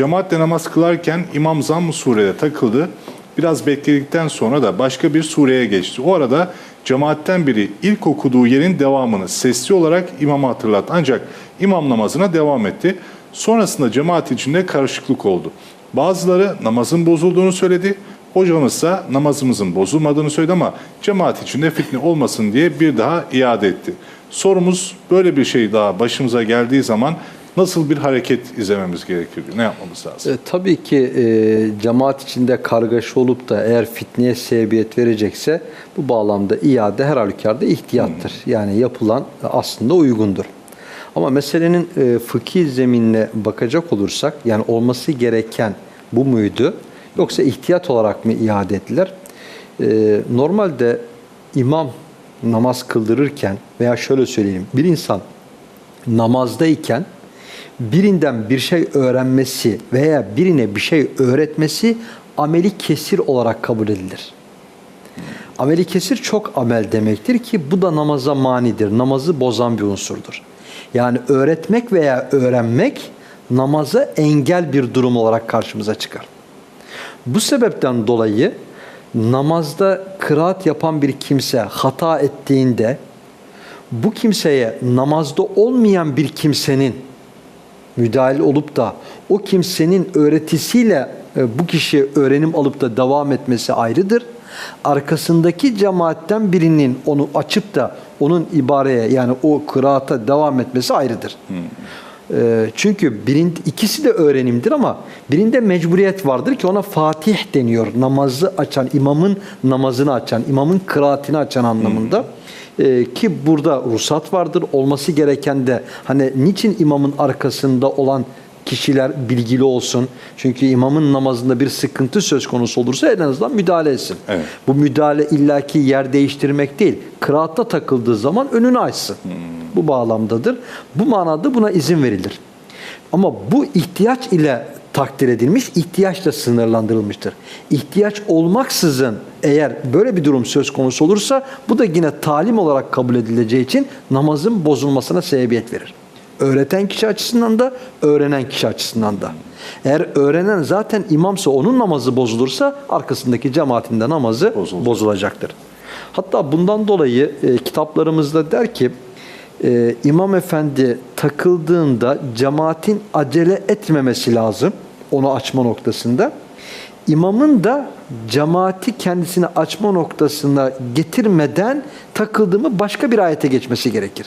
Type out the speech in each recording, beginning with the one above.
cemaatle namaz kılarken imam zamm-ı surede takıldı. Biraz bekledikten sonra da başka bir sureye geçti. O arada cemaatten biri ilk okuduğu yerin devamını sesli olarak imama hatırlattı. Ancak imam namazına devam etti. Sonrasında cemaat içinde karışıklık oldu. Bazıları namazın bozulduğunu söyledi. Hocamız ise namazımızın bozulmadığını söyledi ama cemaat içinde fitne olmasın diye bir daha iade etti. Sorumuz böyle bir şey daha başımıza geldiği zaman nasıl bir hareket izlememiz gerekir? Ne yapmamız lazım? E, tabii ki e, cemaat içinde kargaşa olup da eğer fitneye sebebiyet verecekse bu bağlamda iade her halükarda ihtiyattır. Yani yapılan aslında uygundur. Ama meselenin e, fıkhi zeminine bakacak olursak yani olması gereken bu muydu yoksa ihtiyat olarak mı iade ettiler? E, normalde imam namaz kıldırırken veya şöyle söyleyeyim bir insan namazdayken birinden bir şey öğrenmesi veya birine bir şey öğretmesi ameli kesir olarak kabul edilir. Ameli kesir çok amel demektir ki bu da namaza manidir. Namazı bozan bir unsurdur. Yani öğretmek veya öğrenmek namaza engel bir durum olarak karşımıza çıkar. Bu sebepten dolayı namazda kıraat yapan bir kimse hata ettiğinde bu kimseye namazda olmayan bir kimsenin müdahil olup da o kimsenin öğretisiyle e, bu kişi öğrenim alıp da devam etmesi ayrıdır. Arkasındaki cemaatten birinin onu açıp da onun ibareye yani o kıraata devam etmesi ayrıdır. E, Çünkü birin, ikisi de öğrenimdir ama birinde mecburiyet vardır ki ona fatih deniyor. Namazı açan, imamın namazını açan, imamın kıraatini açan anlamında. Ee, ki burada ruhsat vardır. Olması gereken de hani niçin imamın arkasında olan kişiler bilgili olsun. Çünkü imamın namazında bir sıkıntı söz konusu olursa en azından müdahale etsin. Evet. Bu müdahale illaki yer değiştirmek değil. Kıraatta takıldığı zaman önünü açsın. Bu bağlamdadır. Bu manada buna izin verilir. Ama bu ihtiyaç ile takdir edilmiş, ihtiyaç da sınırlandırılmıştır. İhtiyaç olmaksızın eğer böyle bir durum söz konusu olursa bu da yine talim olarak kabul edileceği için namazın bozulmasına sebebiyet verir. Öğreten kişi açısından da, öğrenen kişi açısından da. Eğer öğrenen zaten imamsa onun namazı bozulursa arkasındaki cemaatinde namazı Bozulacak. bozulacaktır. Hatta bundan dolayı e, kitaplarımızda der ki e, imam efendi takıldığında cemaatin acele etmemesi lazım onu açma noktasında. İmamın da cemaati kendisine açma noktasına getirmeden takıldığımı başka bir ayete geçmesi gerekir.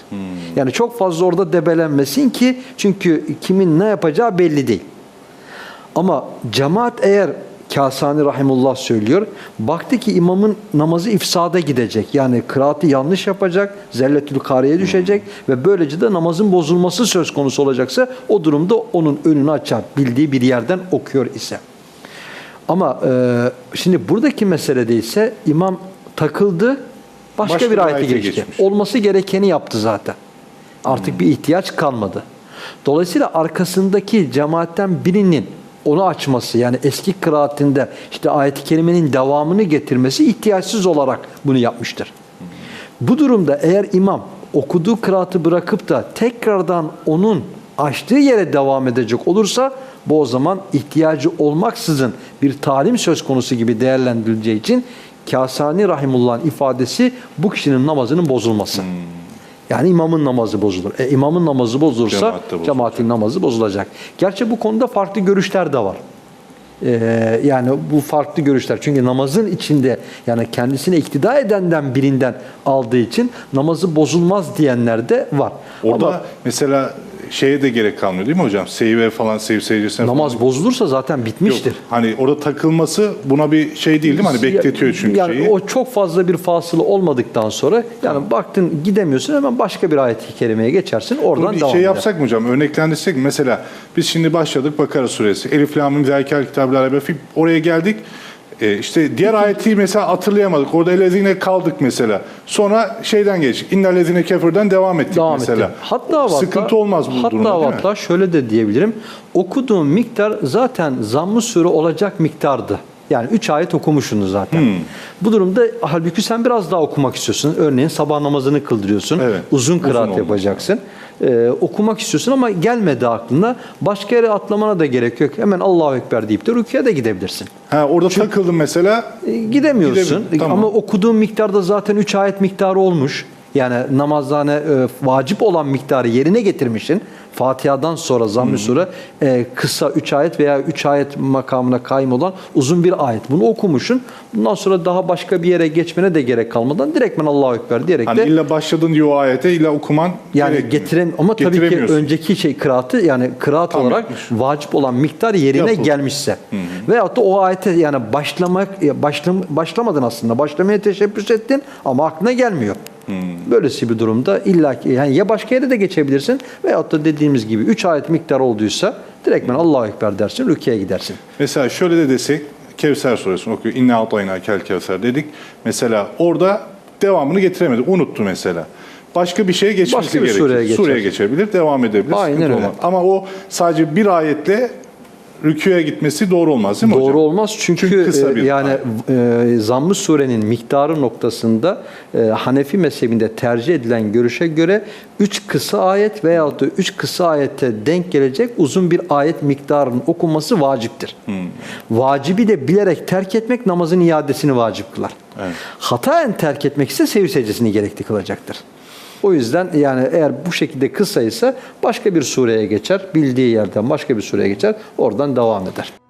Yani çok fazla orada debelenmesin ki çünkü kimin ne yapacağı belli değil. Ama cemaat eğer Kasani Rahimullah söylüyor. Baktı ki imamın namazı ifsada gidecek. Yani kıraatı yanlış yapacak, zelletül kariye düşecek ve böylece de namazın bozulması söz konusu olacaksa o durumda onun önünü açar. Bildiği bir yerden okuyor ise. Ama e, şimdi buradaki meselede ise imam takıldı, başka, Başka bir ayete geçti. geçmiş. Olması gerekeni yaptı zaten. Artık bir ihtiyaç kalmadı. Dolayısıyla arkasındaki cemaatten birinin onu açması yani eski kıraatinde işte ayet-i kerimenin devamını getirmesi ihtiyaçsız olarak bunu yapmıştır. Bu durumda eğer imam okuduğu kıraatı bırakıp da tekrardan onun açtığı yere devam edecek olursa bu o zaman ihtiyacı olmaksızın bir talim söz konusu gibi değerlendirileceği için Kasani Rahimullah'ın ifadesi bu kişinin namazının bozulması. Yani imamın namazı bozulur. E, imamın namazı bozulursa cemaatin namazı bozulacak. Gerçi bu konuda farklı görüşler de var. Ee, yani bu farklı görüşler. Çünkü namazın içinde yani kendisine iktida edenden birinden aldığı için namazı bozulmaz diyenler de var. Orada Ama mesela şeye de gerek kalmıyor değil mi hocam? Seyve falan, sev seyircisine namaz falan. bozulursa zaten bitmiştir. Yok, hani orada takılması buna bir şey değil değil mi? Hani bekletiyor çünkü yani şeyi. o çok fazla bir fasılı olmadıktan sonra yani baktın gidemiyorsun hemen başka bir ayet-i kerimeye geçersin oradan Bunu bir devam şey eder. yapsak mı hocam? Örneklendirsek? Mesela biz şimdi başladık Bakara suresi. Elif lamim la raybe fî. Oraya geldik. Ee, işte diğer ayeti mesela hatırlayamadık. Orada elezine kaldık mesela. Sonra şeyden geç. İnnellezine kefirden devam ettik devam mesela. ettim. Hatta hatta, Sıkıntı olmaz bu hatta durumda değil mi? hatta şöyle de diyebilirim. Okuduğum miktar zaten zamm-ı sure olacak miktardı. Yani 3 ayet okumuşsunuz zaten. Hmm. Bu durumda halbuki sen biraz daha okumak istiyorsun. Örneğin sabah namazını kıldırıyorsun. Evet. Uzun Uzun kıraat olması yapacaksın. Ee, okumak istiyorsun ama gelmedi aklına. Başka yere atlamana da gerek yok. Hemen Allahu Ekber deyip de rüküye de gidebilirsin. Ha, orada takıldım mesela. E, Gidemiyorsun. Gidebilirim, tamam. Ama okuduğun miktarda zaten 3 ayet miktarı olmuş. Yani namazda e, vacip olan miktarı yerine getirmişsin. Fatiha'dan sonra zamm-ı sure e, kısa 3 ayet veya 3 ayet makamına kaim olan uzun bir ayet. Bunu okumuşsun. Bundan sonra daha başka bir yere geçmene de gerek kalmadan direktmen Allahu Ekber diyerek Hani de illa başladın diye o ayete illa okuman yani getiren ama tabii ki önceki şey kıraatı yani kıraat Tam olarak yapmış. vacip olan miktar yerine Yapıldı. gelmişse veyahut da o ayete yani başlamak başlam, başlamadın aslında başlamaya teşebbüs ettin ama aklına gelmiyor. Böylesi bir durumda illa ki yani ya başka yere de geçebilirsin veyahut da dediğimiz gibi 3 ayet miktar olduysa direktmen Allahu Ekber dersin rüküye gidersin. Mesela şöyle de desek Kevser suresini okuyor. İnne atayna kel kevser dedik. Mesela orada devamını getiremedi. Unuttu mesela. Başka bir şeye geçmesi Başka bir gerekir. sureye geçer. geçebilir, devam edebilir. Aynen öyle. olmaz. Ama o sadece bir ayetle rüküye gitmesi doğru olmaz değil mi hocam? Doğru olmaz çünkü, Çünkü kısa e, bir yani e, zamm-ı surenin miktarı noktasında e, Hanefi mezhebinde tercih edilen görüşe göre 3 kısa ayet veyahut da 3 kısa ayette denk gelecek uzun bir ayet miktarının okunması vaciptir. Hmm. Vacibi de bilerek terk etmek namazın iadesini vacip kılar. Evet. Hataen terk etmek ise sev secdesini gerekli kılacaktır. O yüzden yani eğer bu şekilde kısaysa başka bir sureye geçer, bildiği yerden başka bir sureye geçer, oradan devam eder.